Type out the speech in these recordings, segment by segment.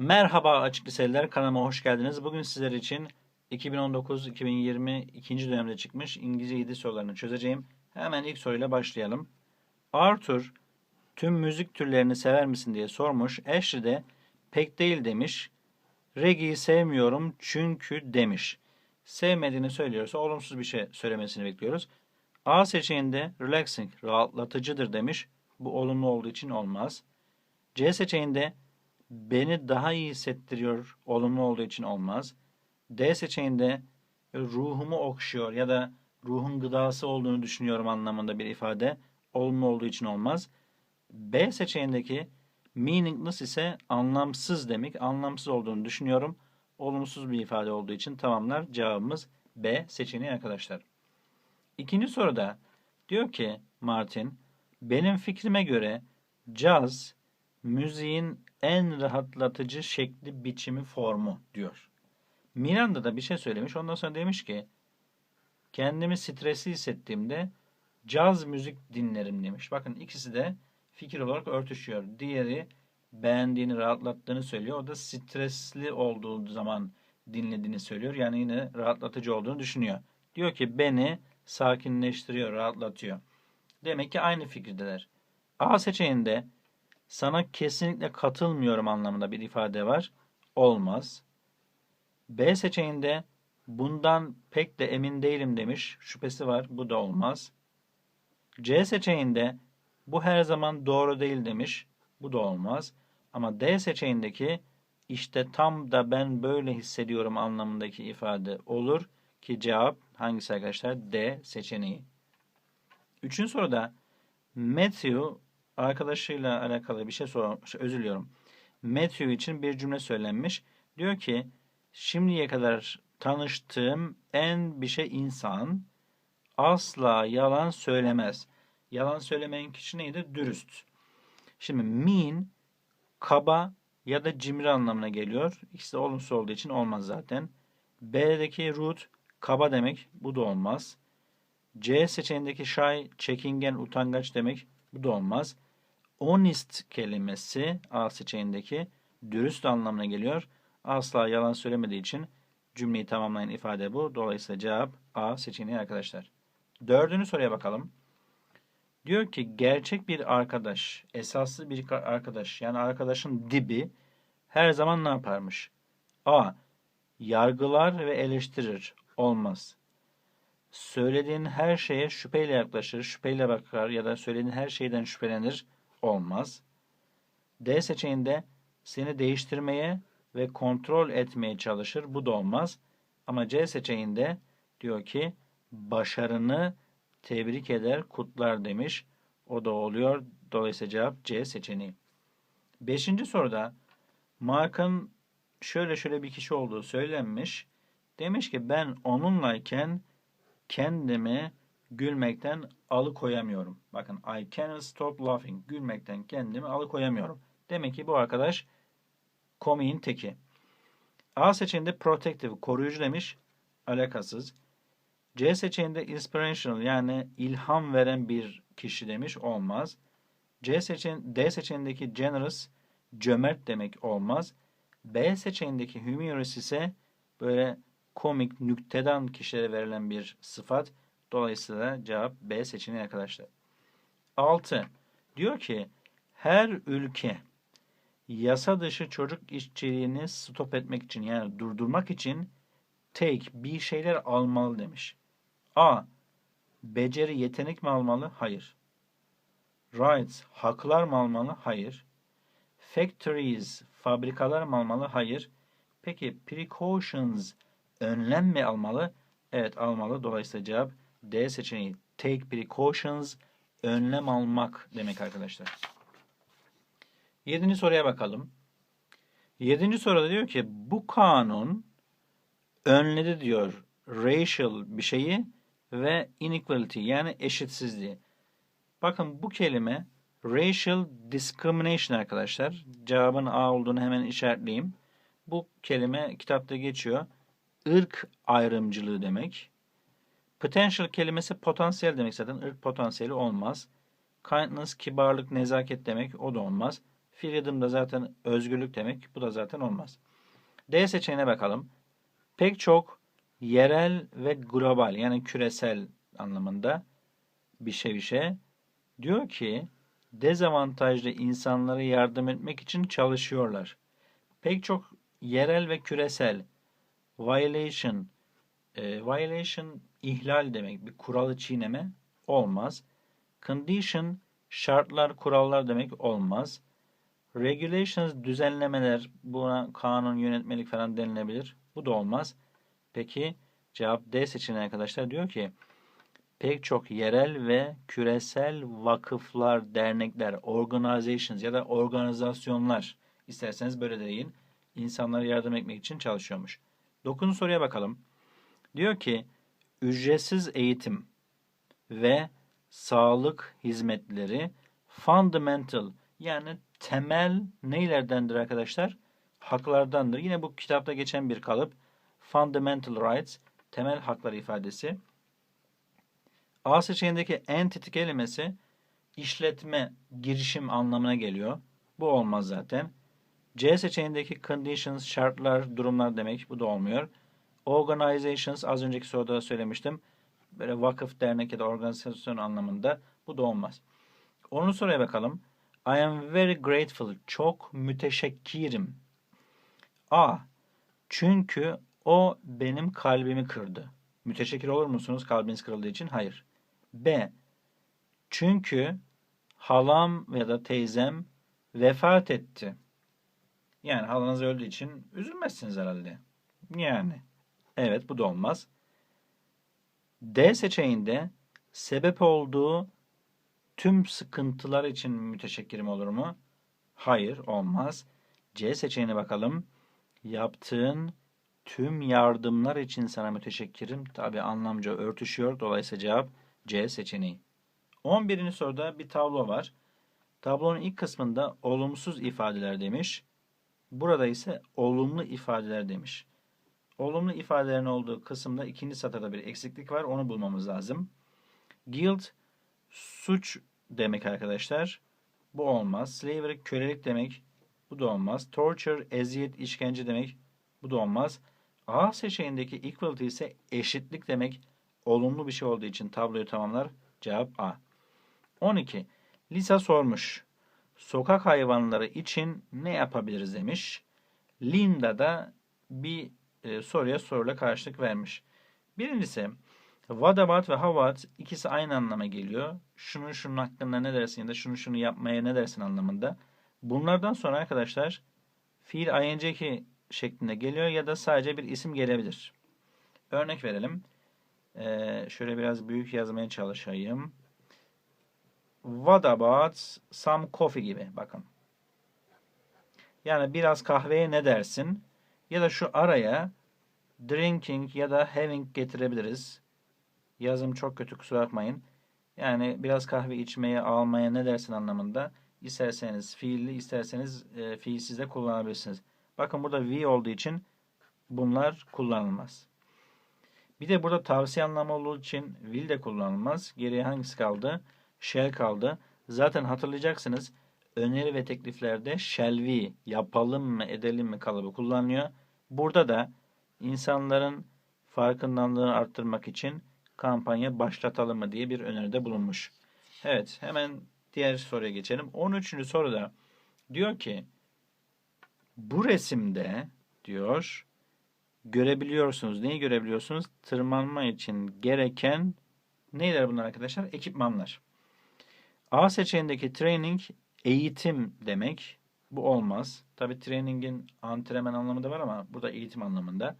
Merhaba açık liseliler kanalıma hoş geldiniz. Bugün sizler için 2019-2020 ikinci dönemde çıkmış İngilizce 7 sorularını çözeceğim. Hemen ilk soruyla başlayalım. Arthur tüm müzik türlerini sever misin diye sormuş. Ashley de pek değil demiş. Reggie'yi sevmiyorum çünkü demiş. Sevmediğini söylüyorsa olumsuz bir şey söylemesini bekliyoruz. A seçeneğinde relaxing, rahatlatıcıdır demiş. Bu olumlu olduğu için olmaz. C seçeneğinde beni daha iyi hissettiriyor, olumlu olduğu için olmaz. D seçeneğinde ruhumu okşuyor ya da ruhun gıdası olduğunu düşünüyorum anlamında bir ifade olumlu olduğu için olmaz. B seçeneğindeki meaningless ise anlamsız demek. Anlamsız olduğunu düşünüyorum. Olumsuz bir ifade olduğu için tamamlar. Cevabımız B seçeneği arkadaşlar. İkinci soruda diyor ki Martin, benim fikrime göre caz müziğin en rahatlatıcı şekli, biçimi, formu diyor. Miranda da bir şey söylemiş. Ondan sonra demiş ki kendimi stresli hissettiğimde caz müzik dinlerim demiş. Bakın ikisi de fikir olarak örtüşüyor. Diğeri beğendiğini, rahatlattığını söylüyor. O da stresli olduğu zaman dinlediğini söylüyor. Yani yine rahatlatıcı olduğunu düşünüyor. Diyor ki beni sakinleştiriyor, rahatlatıyor. Demek ki aynı fikirdeler. A seçeneğinde sana kesinlikle katılmıyorum anlamında bir ifade var. Olmaz. B seçeneğinde bundan pek de emin değilim demiş. Şüphesi var. Bu da olmaz. C seçeneğinde bu her zaman doğru değil demiş. Bu da olmaz. Ama D seçeneğindeki işte tam da ben böyle hissediyorum anlamındaki ifade olur ki cevap hangisi arkadaşlar? D seçeneği. Üçüncü soruda Matthew arkadaşıyla alakalı bir şey sormuş. Özür diliyorum. Matthew için bir cümle söylenmiş. Diyor ki şimdiye kadar tanıştığım en bir şey insan asla yalan söylemez. Yalan söylemeyen kişi neydi? Dürüst. Şimdi mean kaba ya da cimri anlamına geliyor. İkisi de olumsuz olduğu için olmaz zaten. B'deki root kaba demek. Bu da olmaz. C seçeneğindeki shy çekingen, utangaç demek. Bu da olmaz. Honest kelimesi A seçeneğindeki dürüst anlamına geliyor. Asla yalan söylemediği için cümleyi tamamlayan ifade bu. Dolayısıyla cevap A seçeneği arkadaşlar. Dördüncü soruya bakalım. Diyor ki gerçek bir arkadaş, esaslı bir arkadaş yani arkadaşın dibi her zaman ne yaparmış? A. Yargılar ve eleştirir. Olmaz. Söylediğin her şeye şüpheyle yaklaşır, şüpheyle bakar ya da söylediğin her şeyden şüphelenir. Olmaz. D seçeneğinde seni değiştirmeye ve kontrol etmeye çalışır. Bu da olmaz. Ama C seçeneğinde diyor ki başarını tebrik eder, kutlar demiş. O da oluyor. Dolayısıyla cevap C seçeneği. Beşinci soruda Mark'ın şöyle şöyle bir kişi olduğu söylenmiş. Demiş ki ben onunlayken kendimi gülmekten alıkoyamıyorum. Bakın I can't stop laughing. Gülmekten kendimi alıkoyamıyorum. Demek ki bu arkadaş komiğin teki. A seçeneğinde protective, koruyucu demiş. Alakasız. C seçeneğinde inspirational yani ilham veren bir kişi demiş. Olmaz. C seçeneği, D seçeneğindeki generous, cömert demek olmaz. B seçeneğindeki humorous ise böyle komik, nüktedan kişilere verilen bir sıfat. Dolayısıyla cevap B seçeneği arkadaşlar. 6. Diyor ki her ülke yasa dışı çocuk işçiliğini stop etmek için yani durdurmak için take bir şeyler almalı demiş. A. Beceri yetenek mi almalı? Hayır. Rights haklar mı almalı? Hayır. Factories fabrikalar mı almalı? Hayır. Peki precautions önlem mi almalı? Evet almalı. Dolayısıyla cevap D seçeneği. Take precautions önlem almak demek arkadaşlar. Yedinci soruya bakalım. Yedinci soruda diyor ki bu kanun önledi diyor racial bir şeyi ve inequality yani eşitsizliği. Bakın bu kelime racial discrimination arkadaşlar. Cevabın A olduğunu hemen işaretleyeyim. Bu kelime kitapta geçiyor. Irk ayrımcılığı demek. Potential kelimesi potansiyel demek zaten. Irk potansiyeli olmaz. Kindness, kibarlık, nezaket demek. O da olmaz. Freedom da zaten özgürlük demek. Bu da zaten olmaz. D seçeneğine bakalım. Pek çok yerel ve global yani küresel anlamında bir şey bir şey diyor ki dezavantajlı insanlara yardım etmek için çalışıyorlar. Pek çok yerel ve küresel violation e, violation ihlal demek bir kuralı çiğneme olmaz. Condition şartlar kurallar demek olmaz. Regulations düzenlemeler buna kanun yönetmelik falan denilebilir. Bu da olmaz. Peki cevap D seçeneği arkadaşlar diyor ki pek çok yerel ve küresel vakıflar, dernekler, organizations ya da organizasyonlar isterseniz böyle deyin insanlara yardım etmek için çalışıyormuş. Dokuzuncu soruya bakalım. Diyor ki ücretsiz eğitim ve sağlık hizmetleri fundamental yani temel neylerdendir arkadaşlar? Haklardandır. Yine bu kitapta geçen bir kalıp. Fundamental rights, temel haklar ifadesi. A seçeneğindeki entity kelimesi işletme, girişim anlamına geliyor. Bu olmaz zaten. C seçeneğindeki conditions, şartlar, durumlar demek. Bu da olmuyor. Organizations az önceki soruda da söylemiştim. Böyle vakıf, dernek ya da organizasyon anlamında. Bu da olmaz. Onun soruya bakalım. I am very grateful. Çok müteşekkirim. A. Çünkü o benim kalbimi kırdı. Müteşekkir olur musunuz kalbiniz kırıldığı için? Hayır. B. Çünkü halam ya da teyzem vefat etti. Yani halanız öldüğü için üzülmezsiniz herhalde. Yani. Evet bu da olmaz. D seçeneğinde sebep olduğu tüm sıkıntılar için müteşekkirim olur mu? Hayır olmaz. C seçeneğine bakalım. Yaptığın tüm yardımlar için sana müteşekkirim. Tabi anlamca örtüşüyor. Dolayısıyla cevap C seçeneği. 11. soruda bir tablo var. Tablonun ilk kısmında olumsuz ifadeler demiş. Burada ise olumlu ifadeler demiş. Olumlu ifadelerin olduğu kısımda ikinci satırda bir eksiklik var. Onu bulmamız lazım. Guilt suç demek arkadaşlar. Bu olmaz. Slavery kölelik demek. Bu da olmaz. Torture eziyet işkence demek. Bu da olmaz. A seçeneğindeki equality ise eşitlik demek. Olumlu bir şey olduğu için tabloyu tamamlar. Cevap A. 12. Lisa sormuş. Sokak hayvanları için ne yapabiliriz demiş. Linda da bir e, soruya soruyla karşılık vermiş. Birincisi what about ve how about ikisi aynı anlama geliyor. Şunun şunun hakkında ne dersin ya da şunu şunu yapmaya ne dersin anlamında. Bunlardan sonra arkadaşlar fiil ing şeklinde geliyor ya da sadece bir isim gelebilir. Örnek verelim. Ee, şöyle biraz büyük yazmaya çalışayım. What about some coffee gibi. Bakın. Yani biraz kahveye ne dersin? Ya da şu araya drinking ya da having getirebiliriz. Yazım çok kötü kusura bakmayın. Yani biraz kahve içmeye, almaya ne dersin anlamında. İsterseniz fiilli, isterseniz e, fiilsiz de kullanabilirsiniz. Bakın burada we olduğu için bunlar kullanılmaz. Bir de burada tavsiye anlamı olduğu için will de kullanılmaz. Geriye hangisi kaldı? Shall kaldı. Zaten hatırlayacaksınız öneri ve tekliflerde shall we yapalım mı edelim mi kalıbı kullanılıyor. Burada da insanların farkındalığını arttırmak için kampanya başlatalım mı diye bir öneride bulunmuş. Evet hemen diğer soruya geçelim. 13. soruda diyor ki bu resimde diyor görebiliyorsunuz. Neyi görebiliyorsunuz? Tırmanma için gereken neyler bunlar arkadaşlar? Ekipmanlar. A seçeneğindeki training eğitim demek. Bu olmaz. Tabi training'in antrenman anlamı da var ama burada eğitim anlamında.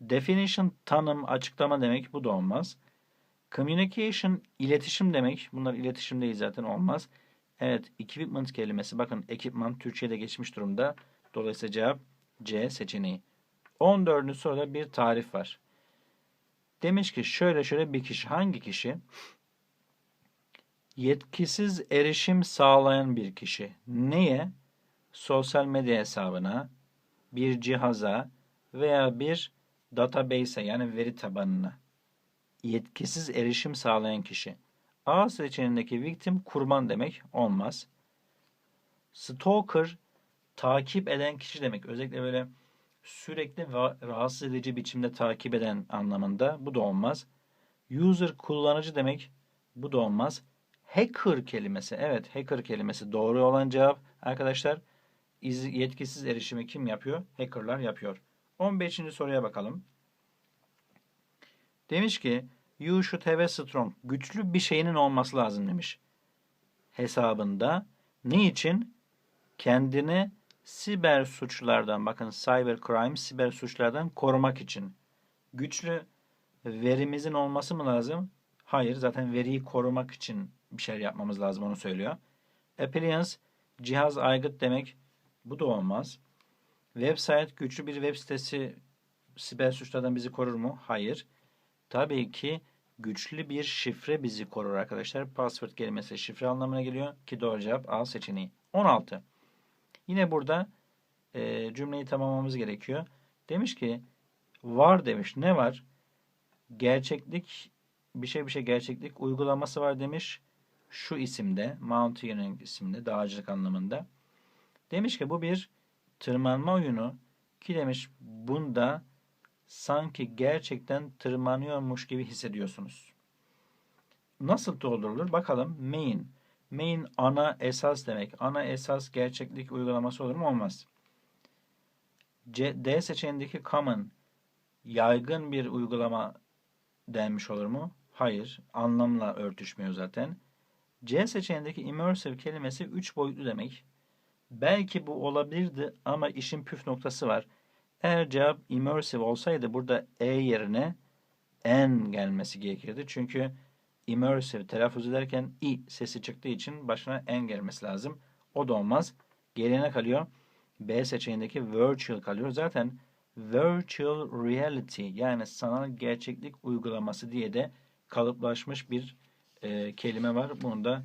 Definition tanım, açıklama demek. Bu da olmaz. Communication iletişim demek. Bunlar iletişim değil zaten olmaz. Evet, equipment kelimesi. Bakın ekipman Türkçe'de geçmiş durumda. Dolayısıyla cevap C seçeneği. 14. soruda bir tarif var. Demiş ki şöyle şöyle bir kişi. Hangi kişi? Yetkisiz erişim sağlayan bir kişi. Neye? Sosyal medya hesabına, bir cihaza veya bir database'e yani veri tabanına. Yetkisiz erişim sağlayan kişi. A seçeneğindeki victim kurban demek olmaz. Stalker takip eden kişi demek. Özellikle böyle sürekli va- rahatsız edici biçimde takip eden anlamında. Bu da olmaz. User kullanıcı demek. Bu da olmaz. Hacker kelimesi. Evet, hacker kelimesi doğru olan cevap arkadaşlar. İz- yetkisiz erişimi kim yapıyor? Hackerlar yapıyor. 15. soruya bakalım. Demiş ki you should have a strong. Güçlü bir şeyinin olması lazım demiş. Hesabında. Ne için? Kendini siber suçlardan bakın cyber crime siber suçlardan korumak için. Güçlü verimizin olması mı lazım? Hayır. Zaten veriyi korumak için bir şeyler yapmamız lazım onu söylüyor. Appliance cihaz aygıt demek. Bu da olmaz. Website güçlü bir web sitesi siber suçlardan bizi korur mu? Hayır. Tabii ki güçlü bir şifre bizi korur arkadaşlar. Password kelimesi şifre anlamına geliyor ki doğru cevap A seçeneği. 16. Yine burada e, cümleyi tamamlamamız gerekiyor. Demiş ki var demiş. Ne var? Gerçeklik bir şey bir şey gerçeklik uygulaması var demiş. Şu isimde mountaineering isimde dağcılık anlamında. Demiş ki bu bir tırmanma oyunu ki demiş bunda sanki gerçekten tırmanıyormuş gibi hissediyorsunuz. Nasıl doldurulur? Bakalım. Main. Main ana esas demek. Ana esas gerçeklik uygulaması olur mu? Olmaz. C, D seçeneğindeki common yaygın bir uygulama denmiş olur mu? Hayır. Anlamla örtüşmüyor zaten. C seçeneğindeki immersive kelimesi üç boyutlu demek. Belki bu olabilirdi ama işin püf noktası var. Eğer cevap immersive olsaydı burada e yerine n gelmesi gerekirdi. Çünkü immersive telaffuz ederken i sesi çıktığı için başına n gelmesi lazım. O da olmaz. Geriye kalıyor? B seçeneğindeki virtual kalıyor. Zaten virtual reality yani sanal gerçeklik uygulaması diye de kalıplaşmış bir e, kelime var. Bunu da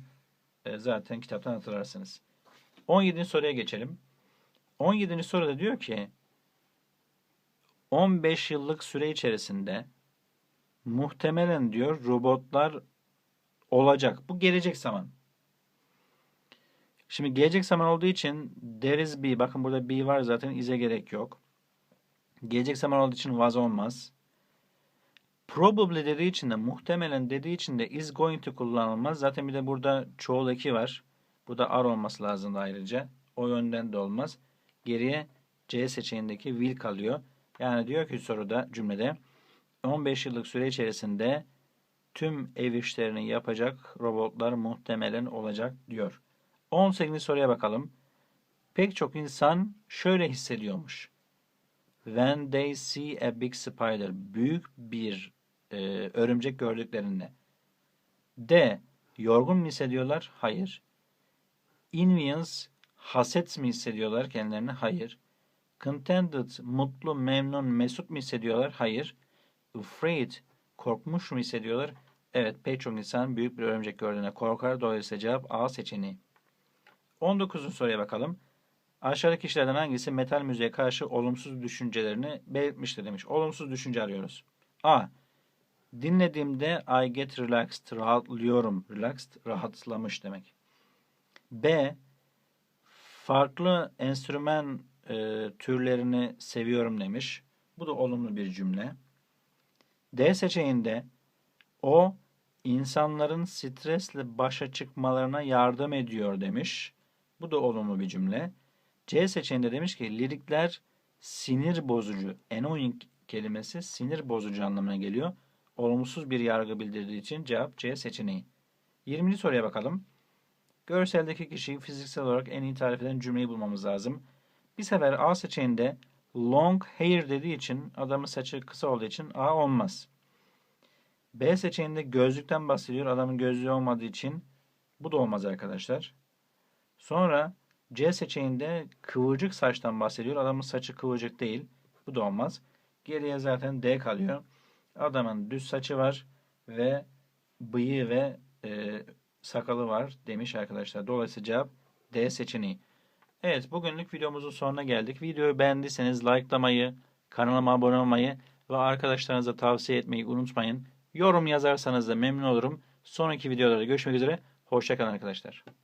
e, zaten kitaptan hatırlarsınız. 17. soruya geçelim. 17. soruda diyor ki 15 yıllık süre içerisinde muhtemelen diyor robotlar olacak. Bu gelecek zaman. Şimdi gelecek zaman olduğu için there is. Bakın burada be var zaten ize gerek yok. Gelecek zaman olduğu için was olmaz. Probably dediği için de muhtemelen dediği için de is going to kullanılmaz. Zaten bir de burada çoğul eki var. Bu da are olması lazım ayrıca. O yönden de olmaz. Geriye C seçeneğindeki will kalıyor. Yani diyor ki soruda cümlede 15 yıllık süre içerisinde tüm ev işlerini yapacak robotlar muhtemelen olacak diyor. 18. soruya bakalım. Pek çok insan şöyle hissediyormuş. When they see a big spider, büyük bir e, örümcek gördüklerinde. D. Yorgun mu hissediyorlar? Hayır. Envious, haset mi hissediyorlar kendilerine? Hayır. Contented, mutlu, memnun, mesut mu hissediyorlar? Hayır. Afraid, korkmuş mu hissediyorlar? Evet, pek çok insan büyük bir örümcek gördüğünde korkar. Dolayısıyla cevap A seçeneği. 19. soruya bakalım. Aşağıdaki kişilerden hangisi metal müziğe karşı olumsuz düşüncelerini belirtmiştir demiş. Olumsuz düşünce arıyoruz. A. Dinlediğimde I get relaxed, rahatlıyorum. Relaxed, rahatlamış demek. B. Farklı enstrüman e, türlerini seviyorum demiş. Bu da olumlu bir cümle. D seçeneğinde o insanların stresle başa çıkmalarına yardım ediyor demiş. Bu da olumlu bir cümle. C seçeneğinde demiş ki lirikler sinir bozucu. Annoying kelimesi sinir bozucu anlamına geliyor. Olumsuz bir yargı bildirdiği için cevap C seçeneği. 20. soruya bakalım. Görseldeki kişiyi fiziksel olarak en iyi tarif eden cümleyi bulmamız lazım. Bir sefer A seçeneğinde long hair dediği için adamın saçı kısa olduğu için A olmaz. B seçeneğinde gözlükten bahsediyor. Adamın gözlüğü olmadığı için bu da olmaz arkadaşlar. Sonra C seçeneğinde kıvırcık saçtan bahsediyor. Adamın saçı kıvırcık değil. Bu da olmaz. Geriye zaten D kalıyor. Adamın düz saçı var ve bıyığı ve e, sakalı var demiş arkadaşlar. Dolayısıyla cevap D seçeneği. Evet bugünlük videomuzun sonuna geldik. Videoyu beğendiyseniz likelamayı, kanalıma abone olmayı ve arkadaşlarınıza tavsiye etmeyi unutmayın. Yorum yazarsanız da memnun olurum. Sonraki videolarda görüşmek üzere. Hoşçakalın arkadaşlar.